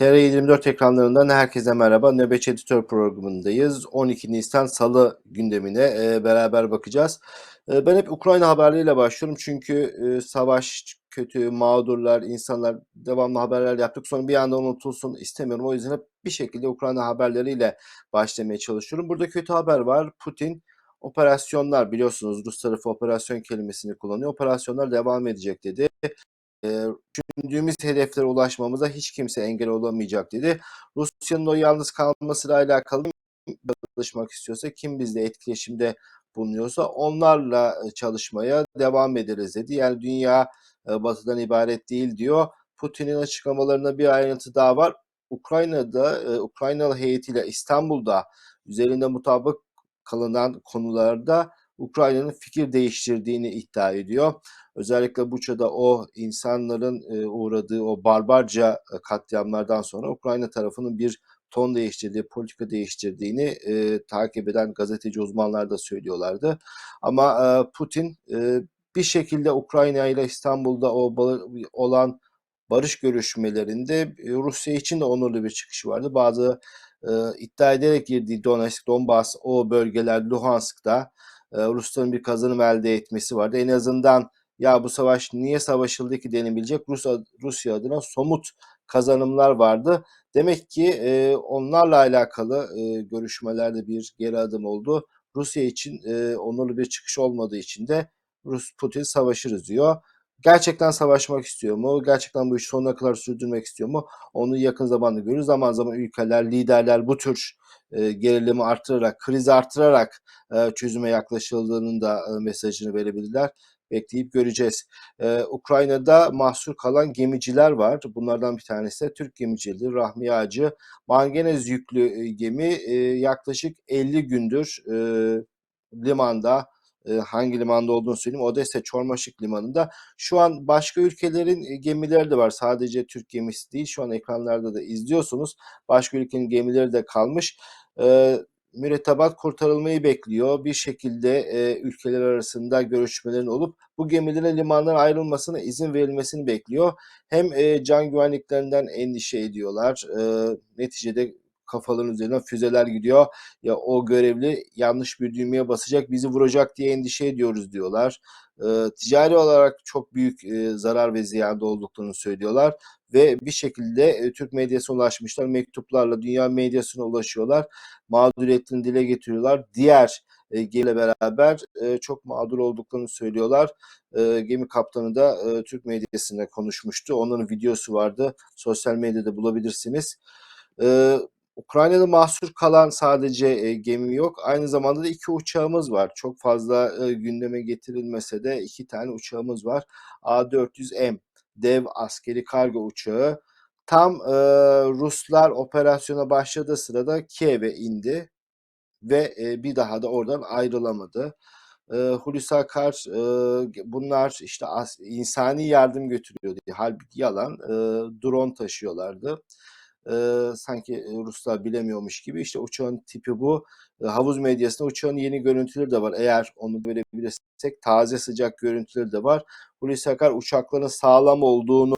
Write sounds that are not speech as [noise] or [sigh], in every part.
TR24 ekranlarından herkese merhaba. Nöbetçi Editör programındayız. 12 Nisan Salı gündemine e, beraber bakacağız. E, ben hep Ukrayna haberleriyle başlıyorum çünkü e, savaş kötü, mağdurlar, insanlar devamlı haberler yaptık. Sonra bir anda unutulsun istemiyorum. O yüzden hep bir şekilde Ukrayna haberleriyle başlamaya çalışıyorum. Burada kötü haber var. Putin operasyonlar biliyorsunuz Rus tarafı operasyon kelimesini kullanıyor. Operasyonlar devam edecek dedi. E, düşündüğümüz hedeflere ulaşmamıza hiç kimse engel olamayacak dedi. Rusya'nın o yalnız kalmasıyla alakalı çalışmak istiyorsa, kim bizle etkileşimde bulunuyorsa onlarla çalışmaya devam ederiz dedi. Yani dünya e, batıdan ibaret değil diyor. Putin'in açıklamalarında bir ayrıntı daha var. Ukrayna'da, e, Ukraynalı heyetiyle İstanbul'da üzerinde mutabık kalınan konularda Ukrayna'nın fikir değiştirdiğini iddia ediyor. Özellikle Buça'da o insanların e, uğradığı o barbarca e, katliamlardan sonra Ukrayna tarafının bir ton değiştirdiği, politika değiştirdiğini e, takip eden gazeteci uzmanlar da söylüyorlardı. Ama e, Putin e, bir şekilde Ukrayna ile İstanbul'da o olan barış görüşmelerinde e, Rusya için de onurlu bir çıkışı vardı. Bazı e, iddia ederek girdiği Donetsk, Donbas o bölgeler Luhansk'ta e, Rusların bir kazanım elde etmesi vardı. En azından ya bu savaş niye savaşıldı ki denebilecek Rus, Rusya adına somut kazanımlar vardı. Demek ki e, onlarla alakalı e, görüşmelerde bir geri adım oldu. Rusya için e, onurlu bir çıkış olmadığı için de Rus Putin savaşırız diyor. Gerçekten savaşmak istiyor mu? Gerçekten bu işi sonuna kadar sürdürmek istiyor mu? Onu yakın zamanda görürüz. Zaman zaman ülkeler, liderler bu tür e, gerilimi artırarak, krizi artırarak e, çözüme yaklaşıldığının da e, mesajını verebilirler bekleyip göreceğiz. Ee, Ukrayna'da mahsur kalan gemiciler var. Bunlardan bir tanesi de Türk gemiciliği Rahmi Ağacı. Manganez yüklü gemi e, yaklaşık 50 gündür e, limanda e, hangi limanda olduğunu söyleyeyim. Odessa Çormaşık Limanı'nda. Şu an başka ülkelerin gemileri de var. Sadece Türk gemisi değil. Şu an ekranlarda da izliyorsunuz. Başka ülkenin gemileri de kalmış. E, mürettebat kurtarılmayı bekliyor. Bir şekilde e, ülkeler arasında görüşmelerin olup bu gemilerin limandan ayrılmasına izin verilmesini bekliyor. Hem e, can güvenliklerinden endişe ediyorlar. E, neticede kafaların üzerinden füzeler gidiyor. Ya o görevli yanlış bir düğmeye basacak, bizi vuracak diye endişe ediyoruz diyorlar. E, ticari olarak çok büyük e, zarar ve ziyanda olduklarını söylüyorlar ve bir şekilde e, Türk medyasına ulaşmışlar. Mektuplarla dünya medyasına ulaşıyorlar. Mağduriyetini dile getiriyorlar. Diğer e, gemiyle beraber e, çok mağdur olduklarını söylüyorlar. E, gemi kaptanı da e, Türk medyasına konuşmuştu. Onların videosu vardı. Sosyal medyada bulabilirsiniz. E, Ukrayna'da mahsur kalan sadece e, gemi yok. Aynı zamanda da iki uçağımız var. Çok fazla e, gündeme getirilmese de iki tane uçağımız var. A400M dev askeri kargo uçağı tam e, Ruslar operasyona başladığı sırada Kiev'e indi ve e, bir daha da oradan ayrılamadı. E, Hulusi Akar e, bunlar işte as, insani yardım götürüyor diye halbuki yalan e, drone taşıyorlardı e, sanki Ruslar bilemiyormuş gibi. işte uçağın tipi bu. E, havuz medyasında uçağın yeni görüntüleri de var. Eğer onu görebilirsek taze sıcak görüntüleri de var. Hulusi Akar uçakların sağlam olduğunu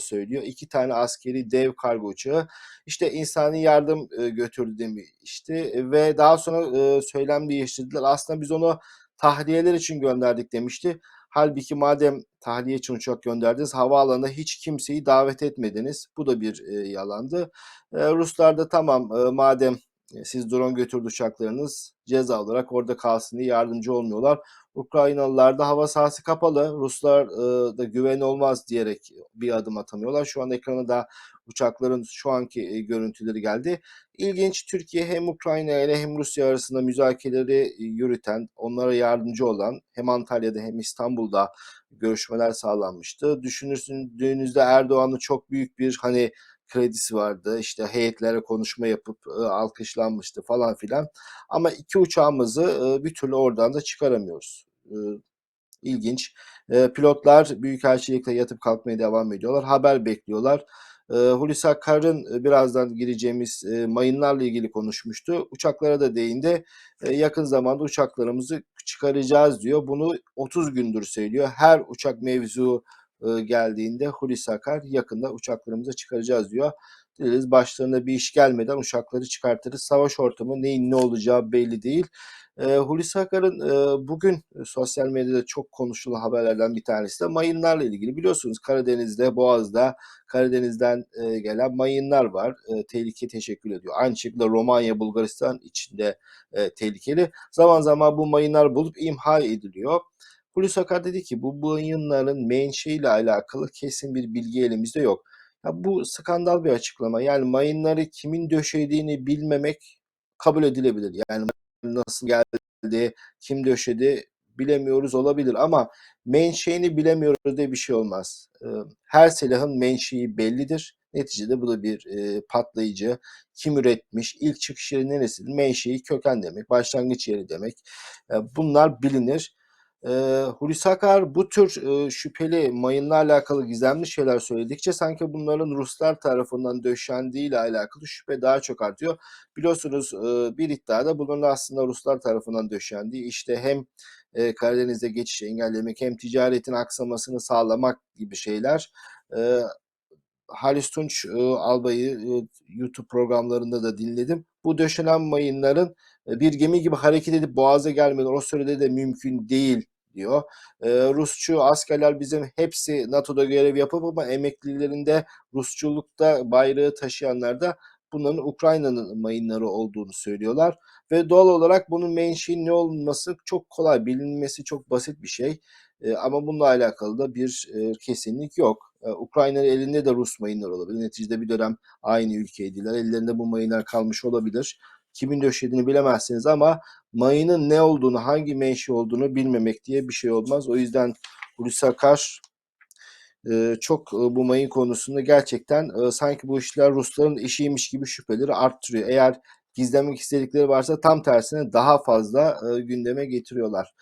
söylüyor. İki tane askeri dev kargo uçağı işte insani yardım götürdü demişti ve daha sonra söylem değiştirdiler. Aslında biz onu tahliyeler için gönderdik demişti. Halbuki madem tahliye için uçak gönderdiniz havaalanına hiç kimseyi davet etmediniz. Bu da bir e, yalandı. E, Ruslar da tamam e, madem siz drone götürdü uçaklarınız ceza olarak orada kalsın diye yardımcı olmuyorlar. Ukraynalılar da hava sahası kapalı. Ruslar e, da güven olmaz diyerek bir adım atamıyorlar. Şu an ekrana da uçakların şu anki e, görüntüleri geldi. İlginç Türkiye hem Ukrayna ile hem Rusya arasında müzakereleri e, yürüten, onlara yardımcı olan hem Antalya'da hem İstanbul'da görüşmeler sağlanmıştı. Düşünürsünüzde Erdoğan'ın çok büyük bir hani kredisi vardı. İşte heyetlere konuşma yapıp e, alkışlanmıştı falan filan. Ama iki uçağımızı e, bir türlü oradan da çıkaramıyoruz. E, ilginç. E, pilotlar büyükelçilikte yatıp kalkmaya devam ediyorlar. Haber bekliyorlar. E, Hulusi Akar'ın e, birazdan gireceğimiz e, mayınlarla ilgili konuşmuştu. Uçaklara da değindi. E, yakın zamanda uçaklarımızı çıkaracağız diyor. Bunu 30 gündür söylüyor. Her uçak mevzu e, geldiğinde Hulusi Akar yakında uçaklarımızı çıkaracağız diyor. bekleriz. Başlarına bir iş gelmeden uçakları çıkartırız. Savaş ortamı neyin ne olacağı belli değil. E, Hulusi Akar'ın e, bugün sosyal medyada çok konuşulan haberlerden bir tanesi de mayınlarla ilgili. Biliyorsunuz Karadeniz'de, Boğaz'da Karadeniz'den gelen mayınlar var. Tehlike teşekkür ediyor. Aynı şekilde Romanya, Bulgaristan içinde tehlikeli. Zaman zaman bu mayınlar bulup imha ediliyor. Hulusi Akar dedi ki bu mayınların menşeiyle alakalı kesin bir bilgi elimizde yok. Ya bu skandal bir açıklama. Yani mayınları kimin döşediğini bilmemek kabul edilebilir. Yani nasıl geldi, kim döşedi bilemiyoruz olabilir ama menşeini bilemiyoruz diye bir şey olmaz. Ee, Her silahın menşei bellidir. Neticede bu da bir e, patlayıcı. Kim üretmiş, ilk çıkış yeri neresi? Menşei köken demek, başlangıç yeri demek. E, Bunlar bilinir. E, Hulusi Akar bu tür e, şüpheli mayınla alakalı gizemli şeyler söyledikçe sanki bunların Ruslar tarafından döşendiği ile alakalı şüphe daha çok artıyor. Biliyorsunuz e, bir iddiada bunun aslında Ruslar tarafından döşendiği işte hem e, Karadeniz'de geçişi engellemek hem ticaretin aksamasını sağlamak gibi şeyler. E, Halis Tunç e, Albay'ı e, YouTube programlarında da dinledim. Bu döşenen mayınların bir gemi gibi hareket edip boğaza gelmeleri o sürede de mümkün değil diyor. E, Rusçu askerler bizim hepsi NATO'da görev yapıp ama emeklilerinde Rusçulukta bayrağı taşıyanlar da bunların Ukrayna'nın mayınları olduğunu söylüyorlar. Ve doğal olarak bunun menşei ne olması çok kolay, bilinmesi çok basit bir şey. E, ama bununla alakalı da bir e, kesinlik yok. E, Ukrayna'nın elinde de Rus mayınları olabilir. Neticede bir dönem aynı ülkeydiler. Ellerinde bu mayınlar kalmış olabilir. Kimin döşediğini bilemezsiniz ama mayının ne olduğunu, hangi menşe olduğunu bilmemek diye bir şey olmaz. O yüzden Hulusi Akar e, çok e, bu mayın konusunda gerçekten e, sanki bu işler Rusların işiymiş gibi şüpheleri arttırıyor. Eğer gizlemek istedikleri varsa tam tersine daha fazla gündeme getiriyorlar.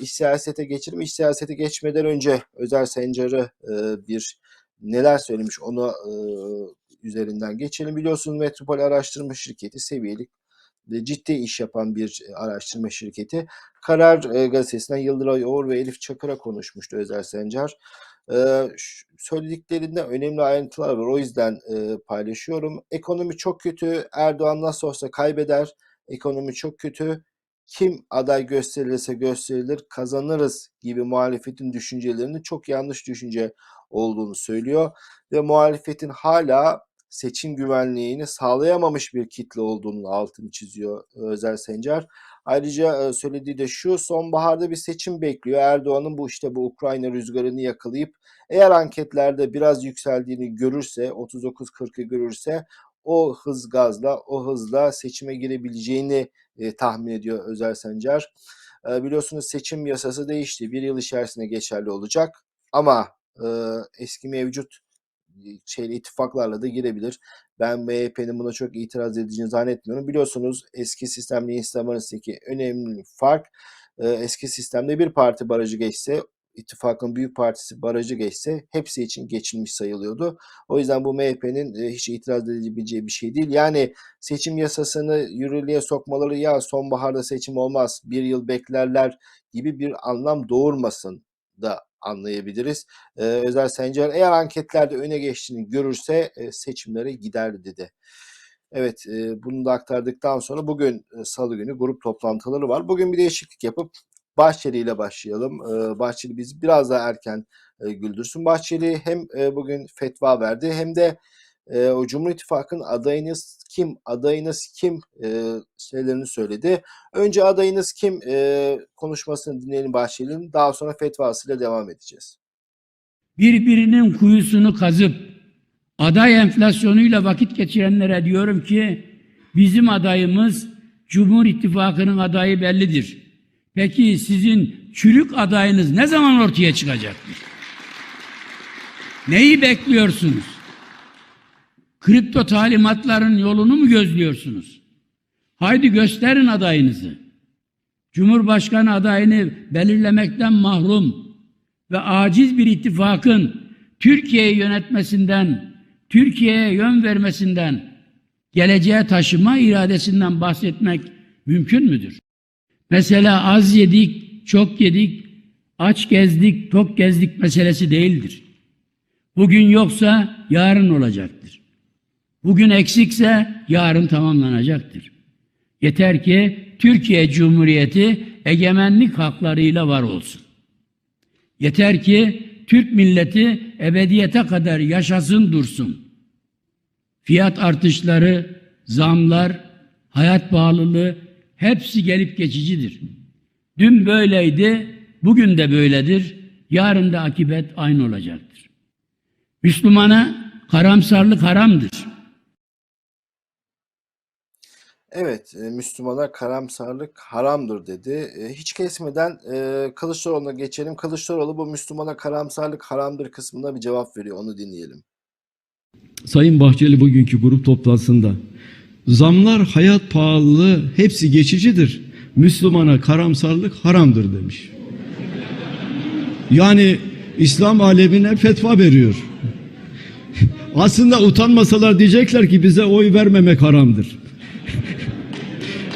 İç siyasete geçelim. İç siyasete geçmeden önce Özel Sencar'ı bir neler söylemiş onu e, üzerinden geçelim. Biliyorsunuz Metropol Araştırma Şirketi seviyelik ciddi iş yapan bir e, araştırma şirketi. Karar e, gazetesinden Yıldıray Oğur ve Elif Çakır'a konuşmuştu Özel Sencar. E, söylediklerinde önemli ayrıntılar var. O yüzden e, paylaşıyorum. Ekonomi çok kötü. Erdoğan nasıl olsa kaybeder. Ekonomi çok kötü. Kim aday gösterilirse gösterilir kazanırız gibi muhalefetin düşüncelerini çok yanlış düşünce olduğunu söylüyor ve muhalefetin hala seçim güvenliğini sağlayamamış bir kitle olduğunu altını çiziyor e, Özel Sencer. Ayrıca e, söylediği de şu sonbaharda bir seçim bekliyor. Erdoğan'ın bu işte bu Ukrayna rüzgarını yakalayıp eğer anketlerde biraz yükseldiğini görürse 39-40'ı görürse o hız gazla o hızla seçime girebileceğini e, tahmin ediyor Özel Sencer. E, biliyorsunuz seçim yasası değişti. Bir yıl içerisinde geçerli olacak ama e, eski mevcut şeyle ittifaklarla da girebilir. Ben MHP'nin buna çok itiraz edeceğini zannetmiyorum. Biliyorsunuz eski sistemle yeni sistem arasındaki önemli fark e, eski sistemde bir parti barajı geçse ittifakın büyük partisi barajı geçse hepsi için geçilmiş sayılıyordu. O yüzden bu MHP'nin e, hiç itiraz edebileceği bir şey değil. Yani seçim yasasını yürürlüğe sokmaları ya sonbaharda seçim olmaz bir yıl beklerler gibi bir anlam doğurmasın da anlayabiliriz. Ee, Özel Sencer eğer anketlerde öne geçtiğini görürse e, seçimlere gider dedi. Evet e, bunu da aktardıktan sonra bugün e, salı günü grup toplantıları var. Bugün bir değişiklik yapıp Bahçeli ile başlayalım. E, Bahçeli biz biraz daha erken e, güldürsün. Bahçeli hem e, bugün fetva verdi hem de e, o Cumhur İttifakı'nın adayınız kim, adayınız kim e, şeylerini söyledi. Önce adayınız kim e, konuşmasını dinleyelim Bahçeli'nin. Daha sonra fetvasıyla devam edeceğiz. birbirinin kuyusunu kazıp aday enflasyonuyla vakit geçirenlere diyorum ki bizim adayımız Cumhur İttifakı'nın adayı bellidir. Peki sizin çürük adayınız ne zaman ortaya çıkacaktır? Neyi bekliyorsunuz? Kripto talimatların yolunu mu gözlüyorsunuz? Haydi gösterin adayınızı. Cumhurbaşkanı adayını belirlemekten mahrum ve aciz bir ittifakın Türkiye'yi yönetmesinden, Türkiye'ye yön vermesinden, geleceğe taşıma iradesinden bahsetmek mümkün müdür? Mesela az yedik, çok yedik, aç gezdik, tok gezdik meselesi değildir. Bugün yoksa yarın olacaktır. Bugün eksikse yarın tamamlanacaktır. Yeter ki Türkiye Cumhuriyeti egemenlik haklarıyla var olsun. Yeter ki Türk milleti ebediyete kadar yaşasın dursun. Fiyat artışları, zamlar, hayat pahalılığı hepsi gelip geçicidir. Dün böyleydi, bugün de böyledir, yarın da akibet aynı olacaktır. Müslümana karamsarlık haramdır. Evet, e, Müslümana karamsarlık haramdır dedi. Hiç kesmeden e, Kılıçdaroğlu'na geçelim. Kılıçdaroğlu bu Müslümana karamsarlık haramdır kısmında bir cevap veriyor. Onu dinleyelim. Sayın Bahçeli bugünkü grup toplantısında zamlar, hayat pahalılığı hepsi geçicidir. Müslümana karamsarlık haramdır demiş. Yani İslam alemine fetva veriyor. [laughs] Aslında utanmasalar diyecekler ki bize oy vermemek haramdır. [laughs]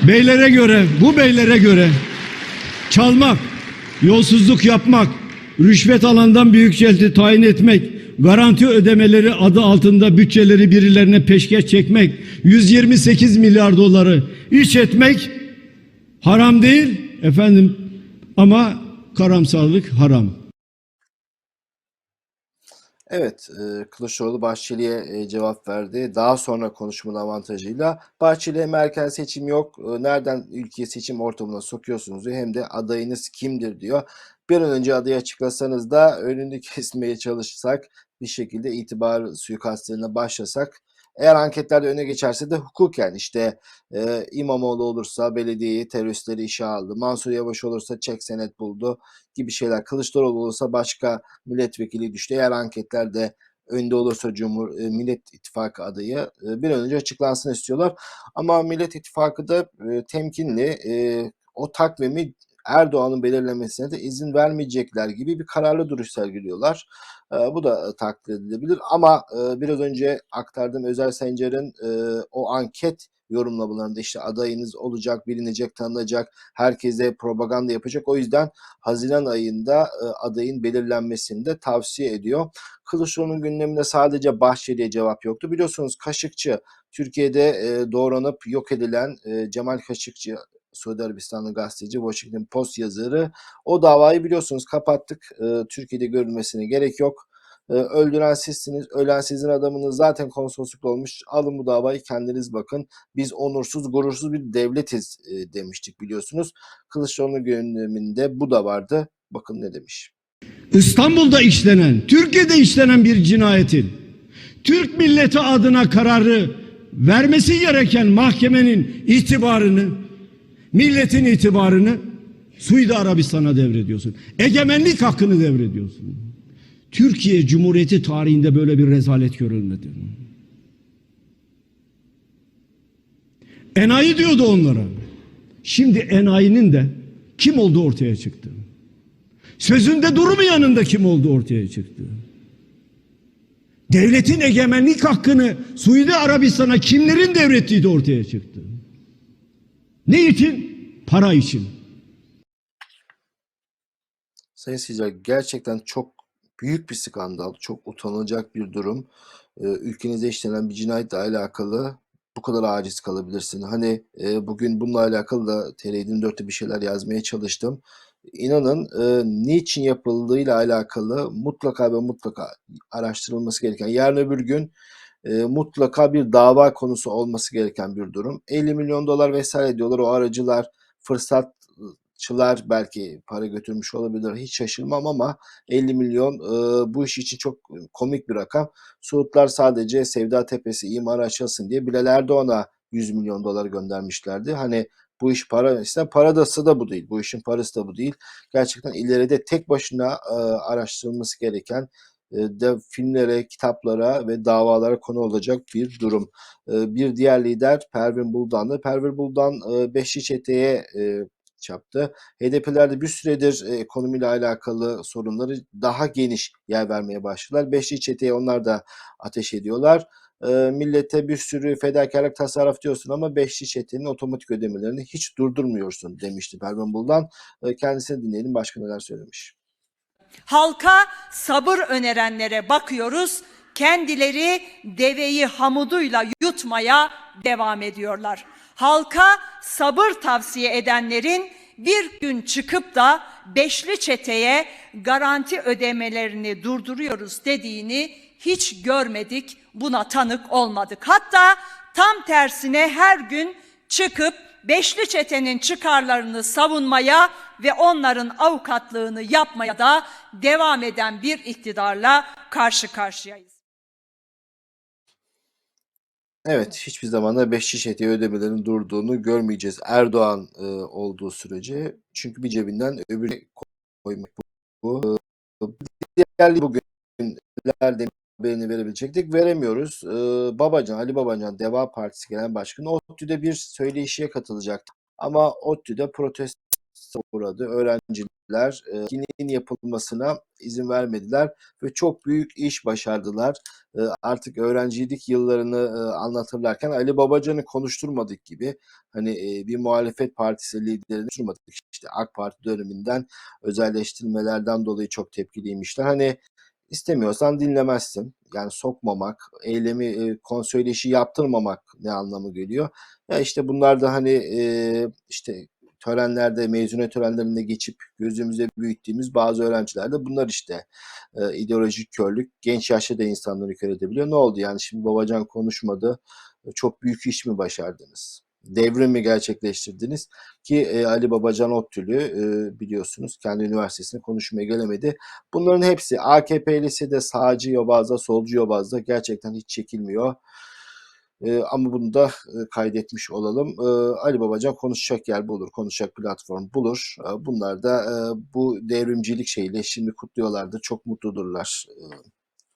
beylere göre, bu beylere göre çalmak, yolsuzluk yapmak, rüşvet alandan büyük celti tayin etmek, garanti ödemeleri adı altında bütçeleri birilerine peşkeş çekmek, 128 milyar doları iç etmek haram değil efendim ama karamsarlık haram. Evet, e, Kılıçdaroğlu Bahçeli'ye e, cevap verdi. Daha sonra konuşmanın avantajıyla Bahçeli hem erken seçim yok, e, nereden ülkeyi seçim ortamına sokuyorsunuz diyor, hem de adayınız kimdir diyor. Bir an önce adayı açıklasanız da önünü [laughs] kesmeye çalışsak, bir şekilde itibar suikastlerine başlasak, eğer anketlerde öne geçerse de hukuken işte e, İmamoğlu olursa belediyeyi teröristleri işe aldı, Mansur Yavaş olursa çek senet buldu gibi şeyler. Kılıçdaroğlu olursa başka milletvekili düştü. Eğer anketlerde önde olursa Cumhur e, Millet İttifakı adayı e, bir an önce açıklansın istiyorlar. Ama Millet İttifakı da e, temkinli o takvimi Erdoğan'ın belirlemesine de izin vermeyecekler gibi bir kararlı duruş sergiliyorlar. E, bu da takdir edilebilir ama e, biraz önce aktardığım Özel Sencer'in e, o anket yorumlamalarında işte adayınız olacak, bilinecek, tanınacak, herkese propaganda yapacak. O yüzden Haziran ayında e, adayın belirlenmesini de tavsiye ediyor. Kılıçdaroğlu'nun gündeminde sadece Bahçeli'ye cevap yoktu. Biliyorsunuz Kaşıkçı Türkiye'de e, doğranıp yok edilen e, Cemal Kaşıkçı Suudi Arabistanlı gazeteci, Washington Post yazarı. O davayı biliyorsunuz kapattık. E, Türkiye'de görülmesine gerek yok. E, öldüren sizsiniz, ölen sizin adamınız zaten konsoloslukta olmuş. Alın bu davayı kendiniz bakın. Biz onursuz, gurursuz bir devletiz e, demiştik biliyorsunuz. Kılıçdaroğlu'nun gündeminde bu da vardı. Bakın ne demiş. İstanbul'da işlenen, Türkiye'de işlenen bir cinayetin Türk milleti adına kararı vermesi gereken mahkemenin itibarını, milletin itibarını Suudi Arabistan'a devrediyorsun. Egemenlik hakkını devrediyorsun. Türkiye Cumhuriyeti tarihinde böyle bir rezalet görülmedi. Enayi diyordu onlara. Şimdi enayinin de kim olduğu ortaya çıktı. Sözünde durmayanın da kim olduğu ortaya çıktı. Devletin egemenlik hakkını Suudi Arabistan'a kimlerin devrettiği de ortaya çıktı. Ne için? Para için. Sayın seyirciler gerçekten çok büyük bir skandal, çok utanılacak bir durum. Ee, ülkenizde işlenen bir cinayetle alakalı bu kadar aciz kalabilirsin. Hani e, bugün bununla alakalı da TR24'te bir şeyler yazmaya çalıştım. İnanın e, niçin yapıldığıyla alakalı mutlaka ve mutlaka araştırılması gereken, yarın öbür gün e, mutlaka bir dava konusu olması gereken bir durum. 50 milyon dolar vesaire diyorlar o aracılar, fırsatçılar belki para götürmüş olabilir hiç şaşırmam ama 50 milyon e, bu iş için çok komik bir rakam. Suudlar sadece Sevda Tepesi imara açılsın diye Bilal Erdoğan'a 100 milyon dolar göndermişlerdi. Hani bu iş para ise paradası da bu değil. Bu işin parası da bu değil. Gerçekten ileride tek başına e, araştırılması gereken de filmlere, kitaplara ve davalara konu olacak bir durum. E, bir diğer lider Pervin Buldan'dı. Pervin Buldan e, Beşli Çete'ye e, çaptı. HDP'lerde bir süredir e, ekonomiyle alakalı sorunları daha geniş yer vermeye başladılar. Beşli Çete'ye onlar da ateş ediyorlar. E, millete bir sürü fedakarlık tasarruf diyorsun ama Beşli Çete'nin otomatik ödemelerini hiç durdurmuyorsun demişti Pervin Buldan. E, kendisini dinleyelim başka neler söylemiş. Halka sabır önerenlere bakıyoruz. Kendileri deveyi hamuduyla yutmaya devam ediyorlar. Halka sabır tavsiye edenlerin bir gün çıkıp da beşli çeteye garanti ödemelerini durduruyoruz dediğini hiç görmedik, buna tanık olmadık. Hatta tam tersine her gün çıkıp beşli çetenin çıkarlarını savunmaya ve onların avukatlığını yapmaya da devam eden bir iktidarla karşı karşıyayız. Evet, hiçbir zaman da beşli çeteye ödemelerin durduğunu görmeyeceğiz Erdoğan e, olduğu sürece. Çünkü bir cebinden öbürüne koymak bu. bu. Diğer bugünlerde haberini verebilecektik. Veremiyoruz. Ee, Babacan, Ali Babacan, Deva Partisi Genel Başkanı ODTÜ'de bir söyleşiye katılacaktı. Ama ODTÜ'de protesto uğradı. Öğrenciler etkinliğin yapılmasına izin vermediler ve çok büyük iş başardılar. E, artık öğrencilik yıllarını e, anlatırlarken Ali Babacan'ı konuşturmadık gibi hani e, bir muhalefet partisi liderini konuşturmadık. İşte AK Parti döneminden özelleştirmelerden dolayı çok tepkiliymişler. Hani istemiyorsan dinlemezsin. Yani sokmamak, eylemi, konsöyleşi yaptırmamak ne anlamı geliyor? Ya işte bunlar da hani işte törenlerde, mezuniyet törenlerinde geçip gözümüze büyüttüğümüz bazı öğrenciler de bunlar işte. E, ideolojik körlük genç yaşta da insanları kör edebiliyor. Ne oldu yani şimdi Babacan konuşmadı. E, Çok büyük iş mi başardınız? Devrim mi gerçekleştirdiniz? Ki e, Ali Babacan ODTÜ'lü e, biliyorsunuz kendi üniversitesine konuşmaya gelemedi. Bunların hepsi AKP'lisi de sağcı yobazda, solcu yobazda gerçekten hiç çekilmiyor. E, ama bunu da e, kaydetmiş olalım. E, Ali Babacan konuşacak yer bulur, konuşacak platform bulur. E, bunlar da e, bu devrimcilik şeyiyle şimdi kutluyorlardı. Çok mutludurlar. E,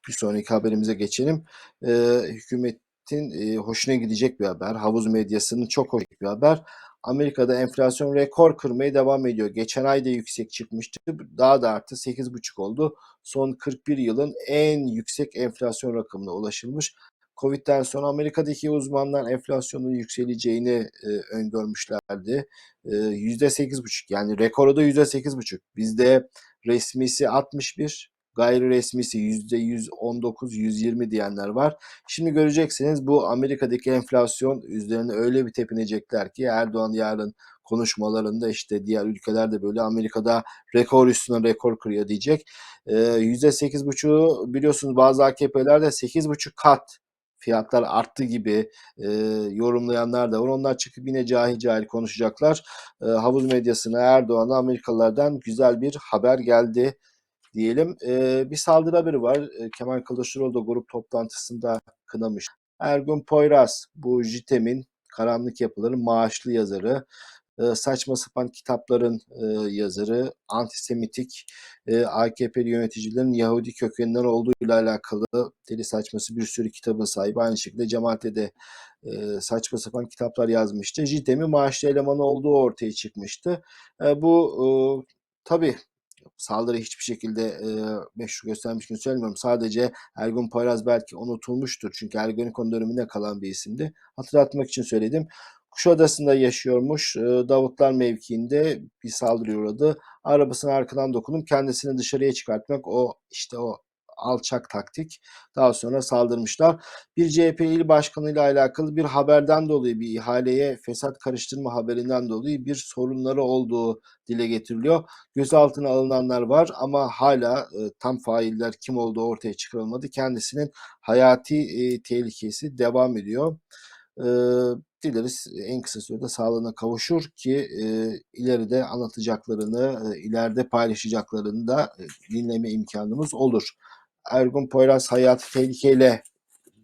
bir sonraki haberimize geçelim. E, hükümetin e, hoşuna gidecek bir haber. Havuz medyasının çok hoş bir haber. Amerika'da enflasyon rekor kırmaya devam ediyor. Geçen ay da yüksek çıkmıştı. Daha da arttı. 8,5 oldu. Son 41 yılın en yüksek enflasyon rakamına ulaşılmış. Covid'den sonra Amerika'daki uzmanlar enflasyonun yükseleceğini e, öngörmüşlerdi. E, %8,5 yani rekoru da %8,5. Bizde resmisi 61, gayri resmisi %119, 120 diyenler var. Şimdi göreceksiniz bu Amerika'daki enflasyon üzerine öyle bir tepinecekler ki Erdoğan yarın konuşmalarında işte diğer ülkelerde böyle Amerika'da rekor üstüne rekor kırıyor diyecek. Ee, %8,5'u biliyorsunuz bazı AKP'lerde 8,5 kat fiyatlar arttı gibi e, yorumlayanlar da var. Onlar çıkıp yine cahil cahil konuşacaklar. E, havuz medyasına Erdoğan'a Amerikalılardan güzel bir haber geldi diyelim. E, bir saldırı haberi var. E, Kemal Kılıçdaroğlu da grup toplantısında kınamış. Ergun Poyraz bu JITEM'in Karanlık Yapıların maaşlı yazarı. E, saçma sapan kitapların e, yazarı, antisemitik e, AKP'li yöneticilerin Yahudi kökeninden olduğuyla alakalı deli saçması bir sürü kitabın sahibi. Aynı şekilde Cemaat'te de e, saçma sapan kitaplar yazmıştı. JITEM'in maaşlı elemanı olduğu ortaya çıkmıştı. E, bu e, tabii saldırı hiçbir şekilde e, meşru göstermişini söylemiyorum. Sadece Ergun Poyraz belki unutulmuştur. Çünkü Ergenekon döneminde kalan bir isimdi. Hatırlatmak için söyledim. Kuşadası'nda yaşıyormuş. E, Davutlar mevkiinde bir saldırı uğradı. Arabasına arkadan dokunup kendisini dışarıya çıkartmak o işte o alçak taktik. Daha sonra saldırmışlar. Bir CHP il başkanı ile alakalı bir haberden dolayı bir ihaleye fesat karıştırma haberinden dolayı bir sorunları olduğu dile getiriliyor. Gözaltına alınanlar var ama hala e, tam failler kim olduğu ortaya çıkarılmadı. Kendisinin hayati e, tehlikesi devam ediyor. E, dileriz en kısa sürede sağlığına kavuşur ki e, ileride anlatacaklarını, e, ileride paylaşacaklarını da e, dinleme imkanımız olur. Ergun Poyraz hayatı tehlikeyle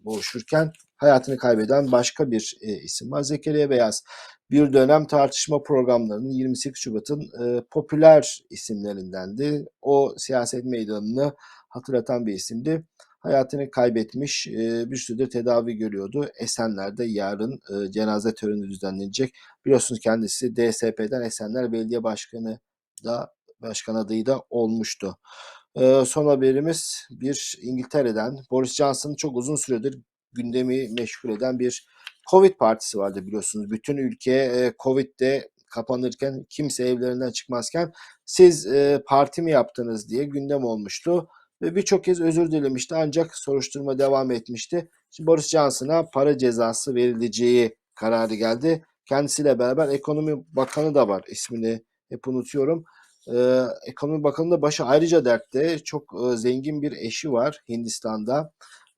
boğuşurken hayatını kaybeden başka bir e, isim var. Zekeriya Beyaz bir dönem tartışma programlarının 28 Şubat'ın e, popüler isimlerindendi. O siyaset meydanını hatırlatan bir isimdi. Hayatını kaybetmiş, e, bir süredir tedavi görüyordu. Esenler'de yarın e, cenaze töreni düzenlenecek. Biliyorsunuz kendisi DSP'den Esenler Belediye Başkanı da başkan adayı da olmuştu. Ee, son haberimiz bir İngiltere'den. Boris Johnson'ın çok uzun süredir gündemi meşgul eden bir Covid partisi vardı biliyorsunuz. Bütün ülke e, Covid'de kapanırken kimse evlerinden çıkmazken siz e, parti mi yaptınız diye gündem olmuştu. Ve birçok kez özür dilemişti ancak soruşturma devam etmişti. Şimdi Boris Johnson'a para cezası verileceği kararı geldi. Kendisiyle beraber Ekonomi Bakanı da var. İsmini hep unutuyorum. Ee, Ekonomi Bakanı da başı ayrıca dertte. Çok e, zengin bir eşi var Hindistan'da.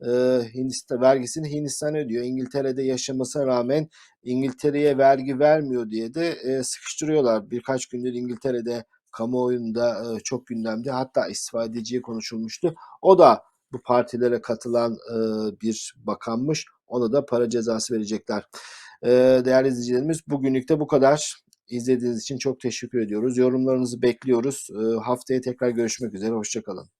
Ee, Hindistan vergisini Hindistan ödüyor. İngiltere'de yaşamasına rağmen İngiltere'ye vergi vermiyor diye de e, sıkıştırıyorlar. Birkaç gündür İngiltere'de kamuoyunda e, çok gündemde. Hatta istifa edeceği konuşulmuştu. O da bu partilere katılan e, bir bakanmış. Ona da para cezası verecekler. E, değerli izleyicilerimiz bugünlük de bu kadar. İzlediğiniz için çok teşekkür ediyoruz. Yorumlarınızı bekliyoruz. E, haftaya tekrar görüşmek üzere. Hoşçakalın.